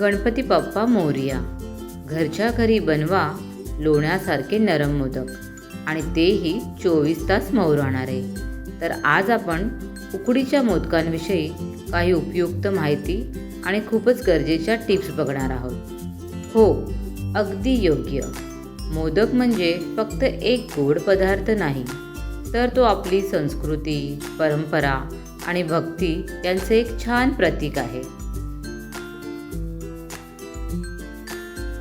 गणपती बाप्पा मोरया. घरच्या घरी बनवा लोण्यासारखे नरम मोदक. आणि तेही चोवीस तास मऊ राहणारे तर आज आपण उकडीच्या मोदकांविषयी काही उपयुक्त माहिती आणि खूपच गरजेच्या टिप्स बघणार आहोत. हो अगदी योग्य. मोदक म्हणजे फक्त एक गोड पदार्थ नाही तर तो आपली संस्कृती परंपरा आणि भक्ती यांचे एक छान प्रतीक आहे.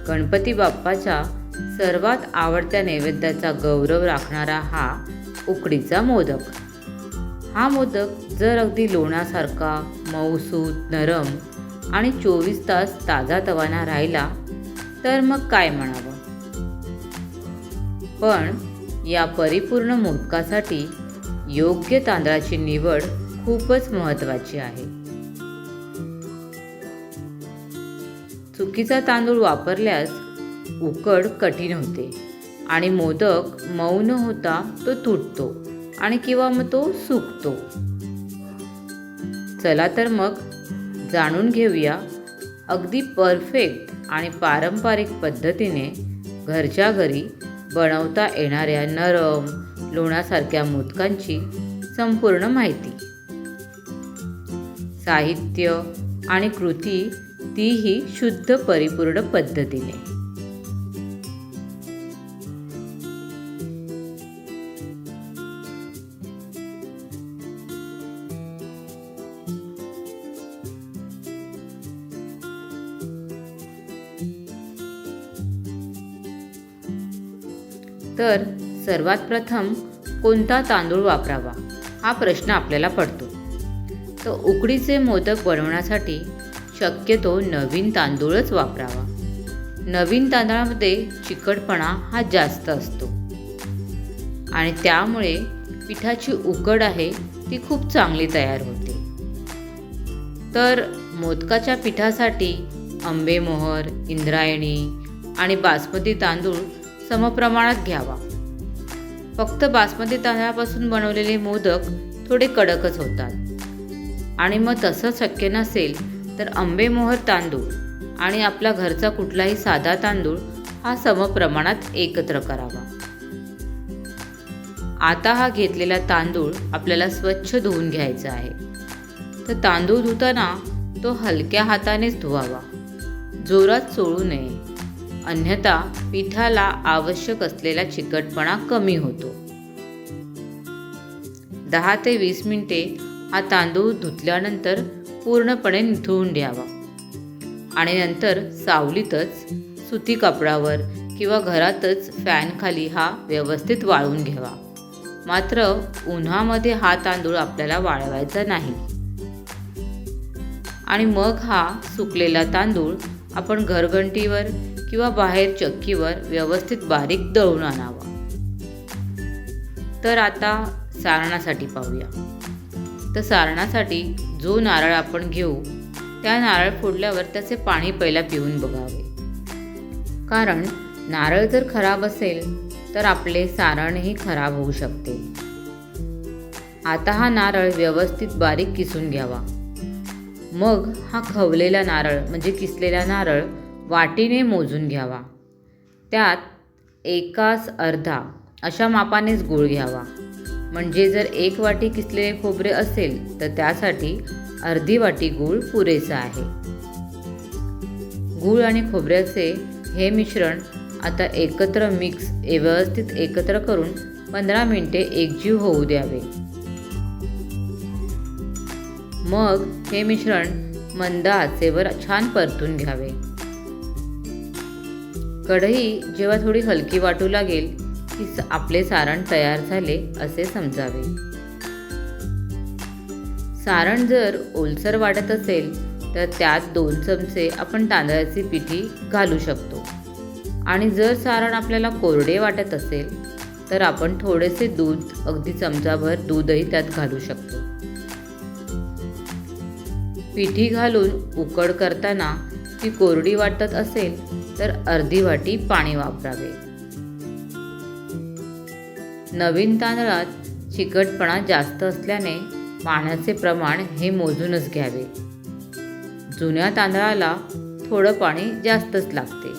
गणपती बाप्पाच्या सर्वात आवडत्या नैवेद्याचा गौरव राखणारा हा उकडीचा मोदक. हा मोदक जर अगदी लोणासारखा मऊसूत नरम आणि चोवीस तास ताजा तवाना राहिला तर मग काय म्हणावं? पण या परिपूर्ण मोदकासाठी योग्य तांदळाची निवड खूपच महत्त्वाची आहे. चुकीचा तांदूळ वापरल्यास उकड कठीण होते आणि मोदक मऊ न होता तो तुटतो आणि किंवा मग तो सुकतो. चला तर मग जाणून घेऊया अगदी परफेक्ट आणि पारंपरिक पद्धतीने घरच्या घरी बनवता येणाऱ्या नरम लोणासारख्या मोदकांची संपूर्ण माहिती. साहित्य आणि कृती तीही शुद्ध परिपूर्ण पद्धतीने. तर सर्वात प्रथम कोणता तांदूळ वापरावा? हा प्रश्न आपल्याला पडतो. तर उकडीचे मोदक बनवण्यासाठी शक्यतो नवीन तांदूळच वापरावा. नवीन तांदळामध्ये चिकटपणा हा जास्त असतो. आणि त्यामुळे पिठाची उकड आहे ती खूप चांगली तयार होते. तर मोदकाच्या पिठासाठी आंबेमोहर इंद्रायणी आणि बासमती तांदूळ समप्रमाणात घ्यावा. फक्त बासमती तांदळापासून बनवलेले मोदक थोडे कडकच होतात. आणि मग तसं शक्य नसेल तर आंबेमोहर तांदूळ आणि आपला घरचा कुठलाही साधा तांदूळ हा समप्रमाणात एकत्र करावा. आता हा घेतलेला तांदूळ आपल्याला स्वच्छ धुवून घ्यायचा आहे. तर तांदूळ धुताना तो हलक्या हातानेच धुवावा. जोरात चोळू नये. अन्यथा पिठाला आवश्यक असलेला चिकटपणा कमी होतो. दहा ते वीस मिनिटे हा तांदूळ धुतल्यानंतर पूर्णपणे निथळून द्यावा आणि नंतर सावलीतच सुती कपडावर किंवा घरातच फॅनखाली हा व्यवस्थित वाळवून घ्यावा. मात्र उन्हामध्ये हा तांदूळ आपल्याला वाळवायचा नाही. आणि मग हा सुकलेला तांदूळ आपण घरघंटीवर किंवा बाहेर चक्कीवर व्यवस्थित बारीक दळून आणावा. तर आता सारणासाठी पाहूया. तर सारणासाठी जो नारळ आपण घेऊ त्या नारळ फोडल्यावर त्याचे पाणी पहिला पिऊन बघावे. कारण नारळ जर खराब असेल तर आपले सारणही खराब होऊ शकते. आता हा नारळ व्यवस्थित बारीक किसून घ्यावा. मग हा खवलेला नारळ म्हणजे किसलेला नारळ वाटीने मोजून घ्यावा. त्यात एकास अर्धा अशा मापानेच गूळ घ्यावा. म्हणजे जर एक वाटी किसलेले खोबरे असेल तर त्यासाठी अर्धी वाटी गूळ पुरेसा आहे. गूळ आणि खोबऱ्याचे हे मिश्रण आता एकत्र मिक्स व्यवस्थित एकत्र करून पंधरा मिनिटे एकजीव होऊ द्यावे. मग हे मिश्रण मंद आचेवर छान परतून घ्यावे. कढई जेव्हा थोडी हलकी वाटू लागेल की आपले सारण तयार झाले असे समजावे. सारण जर ओलसर वाटत असेल तर त्यात दोन चमचे आपण तांदळाची पिठी घालू शकतो. आणि जर सारण आपल्याला कोरडे वाटत असेल तर आपण थोडेसे दूध अगदी चमचाभर दूधही त्यात घालू शकतो. पिठी घालून उकड करताना ती कोरडी वाटत असेल तर अर्धी वाटी पाणी वापरावे. नवीन तांदळात चिकटपणा जास्त असल्याने पाण्याचे प्रमाण हे मोजूनच घ्यावे. जुन्या तांदळाला थोडं पाणी जास्तच लागते.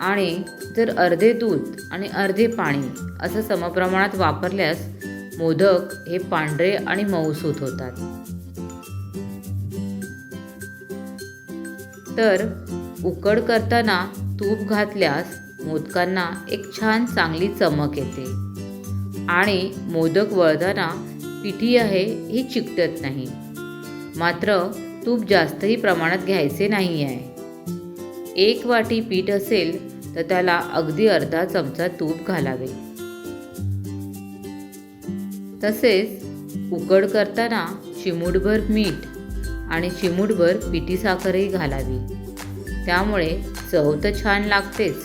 आणि जर अर्धे दूध आणि अर्धे पाणी असं समप्रमाणात वापरल्यास मोदक हे पांढरे आणि मऊसूत होतात. तर उकड करताना तूप घातल्यास मोदकांना एक छान चांगली चमक येते. आणि मोदक वळताना पिठी आहे ही चिकटत नाही. मात्र तूप जास्तही प्रमाणात घ्यायचे नाही आहे एक वाटी पीठ असेल तर त्याला अगदी अर्धा चमचा तूप घालावे. तसेच उकड करताना चिमूटभर मीठ आणि चिमूटभर पिठी साखरही घालावी. त्यामुळे चव तर छान लागतेच.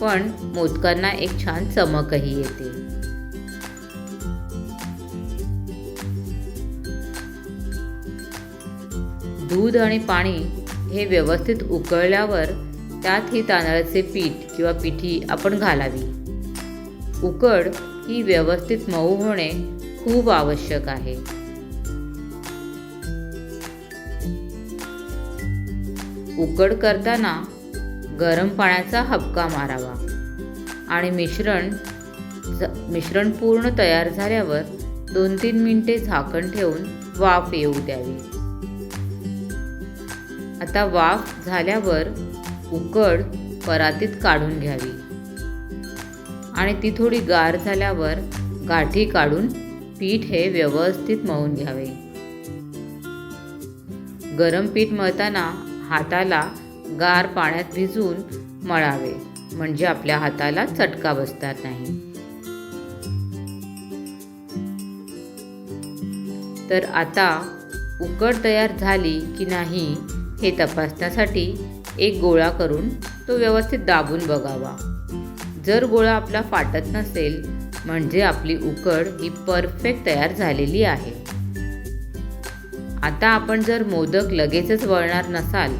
पण मोदकांना एक छान चमकही येते. दूध आणि पाणी हे व्यवस्थित उकळल्यावर त्यात ही तांदळाचे पीठ किंवा पिठी आपण घालावी. उकड ही व्यवस्थित मऊ होणे खूप आवश्यक आहे. उकड करताना गरम पाण्याचा हबका मारावा. आणि मिश्रण मिश्रण पूर्ण तयार झाल्यावर दोन तीन मिनिटे झाकण ठेवून वाफ येऊ द्यावी. आता वाफ झाल्यावर उकड परातीत काढून घ्यावी. आणि ती थोडी गार झाल्यावर गाठी काढून पीठ हे व्यवस्थित मळून घ्यावे. गरम पीठ मळताना हाताला गार पाण्यात भिजून मळावे म्हणजे आपल्या हाताला चटका बसतात नाही. तर आता उकड तयार झाली की नाही हे तपासण्यासाठी एक गोळा करून तो व्यवस्थित दाबून बघावा. जर गोळा आपला फाटत नसेल म्हणजे आपली उकड ही परफेक्ट तयार झालेली आहे. आता आपण जर मोदक लगेचच वळणार नसाल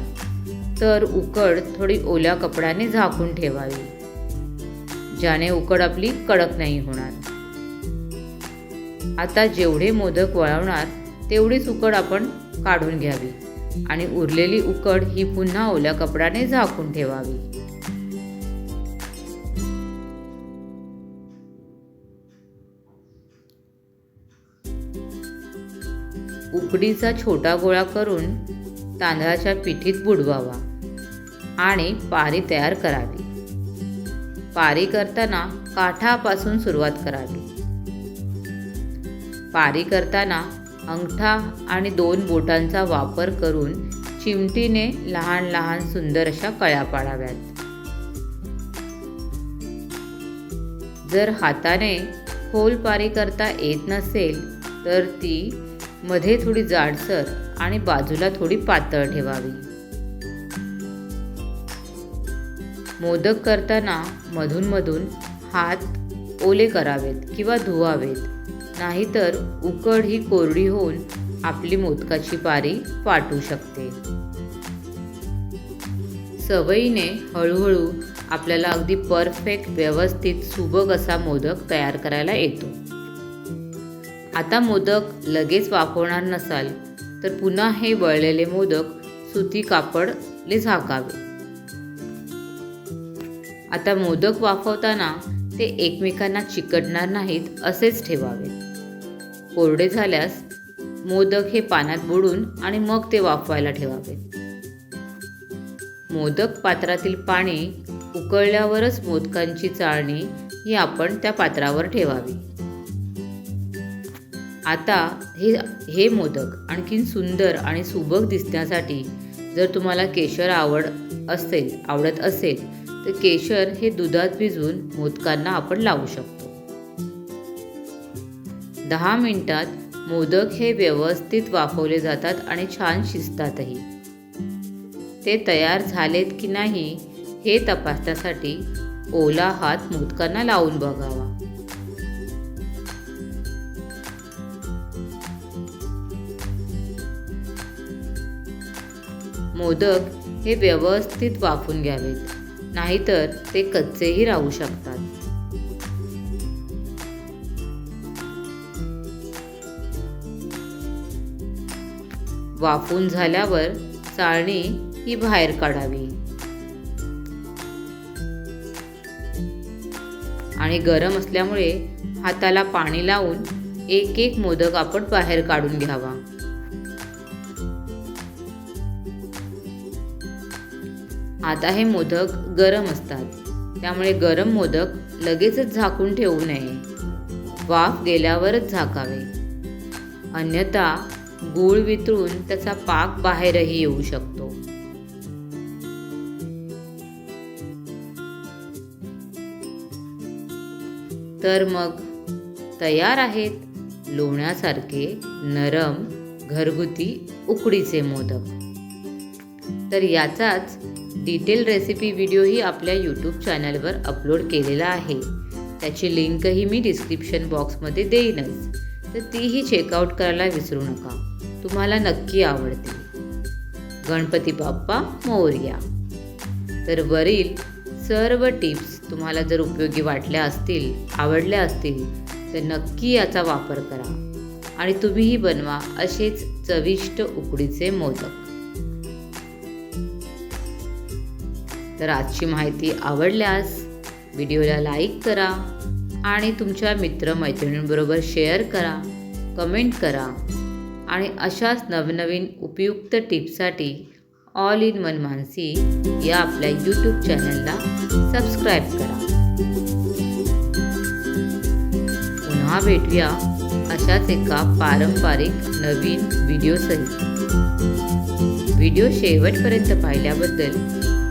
तर उकड थोडी ओल्या कपड्याने झाकून ठेवावी ज्याने उकड आपली कडक नाही होणार. आता जेवढे मोदक वळवणार तेवढीच उकड आपण काढून घ्यावी आणि उरलेली उकड ही पुन्हा ओल्या कपड्याने झाकून ठेवावी. उकडीचा छोटा गोळा करून तांदळाच्या पिठीत बुडवावा आणि पारी तयार करावी. पारी करताना काठापासून सुरुवात करावी. पारी करताना अंगठा आणि दोन बोटांचा वापर करून चिमटीने लहान लहान सुंदर अशा कळ्या पाडाव्यात. जर हाताने खोल पारी करता येत नसेल तर ती मध्ये थोडी जाडसर आणि बाजूला थोडी पातळ ठेवावी. मोदक करताना मधूनमधून हात ओले करावेत किंवा धुवावेत. नाहीतर उकड ही कोरडी होऊन आपली मोदकाची पारी फाटू शकते. सवयीने हळूहळू आपल्याला अगदी परफेक्ट व्यवस्थित सुबक असा मोदक तयार करायला येतो. आता मोदक लगेच वाफवणार नसाल तर पुन्हा हे वळलेले मोदक सुती कापडने झाकावे. आता मोदक वाफवताना ते एकमेकांना चिकटणार नाहीत असेच ठेवावेत कोरडे झाल्यास मोदक हे पाण्यात बुडून आणि मग ते वाफवायला ठेवावेत मोदक पात्रातील पाणी उकळल्यावरच मोदकांची चाळणी ही आपण त्या पात्रावर ठेवावी. आता हे हे मोदक आणखीन सुंदर आणि सुबक दिसण्यासाठी जर तुम्हाला केशर आवड असेल आवडत असेल तर केशर हे दुधात भिजवून मोदकांना आपण लावू शकतो. दहा मिनिटात मोदक हे व्यवस्थित वाफवले जातात आणि छान शिजतातही. ते तयार झालेत की नाही हे तपासण्यासाठी ओला हात मोदकांना लावून बघावा. मोदक हे व्यवस्थित वाफून घ्यावेत. नाहीतर ते कच्चेही राहू शकतात. वाफून झाल्यावर चाळणी ही बाहेर काढावी. आणि गरम असल्यामुळे हाताला पाणी लावून एक एक मोदक आपण बाहेर काढून घ्यावा. आता हे मोदक गरम असतात. त्यामुळे गरम मोदक लगेचच झाकून ठेवू नये. वाफ गेल्यावरच झाकावे. अन्यथा गूळ वितळून त्याचा पाक बाहेरही येऊ शकतो. तर मग तयार आहेत लोण्यासारखे नरम घरगुती उकडीचे मोदक. तर याचाच डिटेल रेसिपी व्हिडिओही आपल्या यूट्यूब चॅनलवर अपलोड केलेला आहे. त्याची लिंकही मी डिस्क्रिप्शन बॉक्समध्ये देईनच. तर तीही चेकआउट करायला विसरू नका. तुम्हाला नक्की आवडते. गणपती बाप्पा मोरया. तर वरील सर्व टिप्स तुम्हाला जर उपयोगी वाटल्या असतील आवडल्या असतील तर नक्की याचा वापर करा. आणि तुम्हीही बनवा असेच चविष्ट उकडीचे मोदक. तर आजची माहिती आवडल्यास व्हिडिओला लाईक करा आणि तुमच्या मित्रमैत्रिणींबरोबर शेअर करा कमेंट करा आणि अशाच नवनवीन उपयुक्त टिप्ससाठी ऑल इन वन मानसी या आपल्या यूट्यूब चॅनलला सबस्क्राईब करा. पुन्हा भेटूया अशाच एका पारंपरिक नवीन व्हिडिओसहित व्हिडिओ शेवटपर्यंत पाहिल्याबद्दल